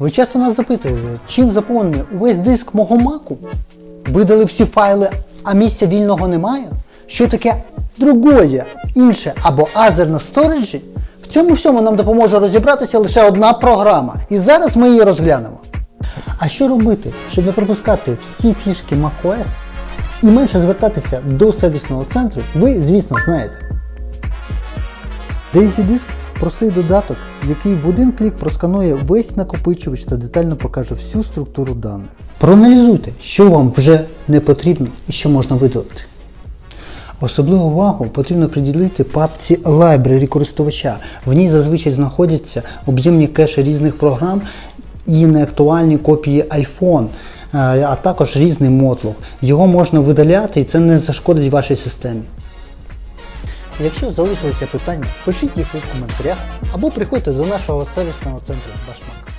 Ви часто нас запитуєте, чим заповнений увесь диск мого маку? Видали всі файли, а місця вільного немає? Що таке другое, інше або Azure на сториджі? В цьому всьому нам допоможе розібратися лише одна програма. І зараз ми її розглянемо. А що робити, щоб не пропускати всі фішки macOS і менше звертатися до сервісного центру, ви, звісно, знаєте. Daisy Disk – простий додаток, який в один клік просканує весь накопичувач та детально покаже всю структуру даних. Проаналізуйте, що вам вже не потрібно і що можна видалити. Особливу увагу потрібно приділити папці Library користувача. В ній зазвичай знаходяться об'ємні кеші різних програм і неактуальні копії iPhone, е, а також різний мотлох. Його можна видаляти і це не зашкодить вашій системі. Якщо залишилися питання, пишіть їх у коментарях або приходьте до нашого сервісного центру Башмак.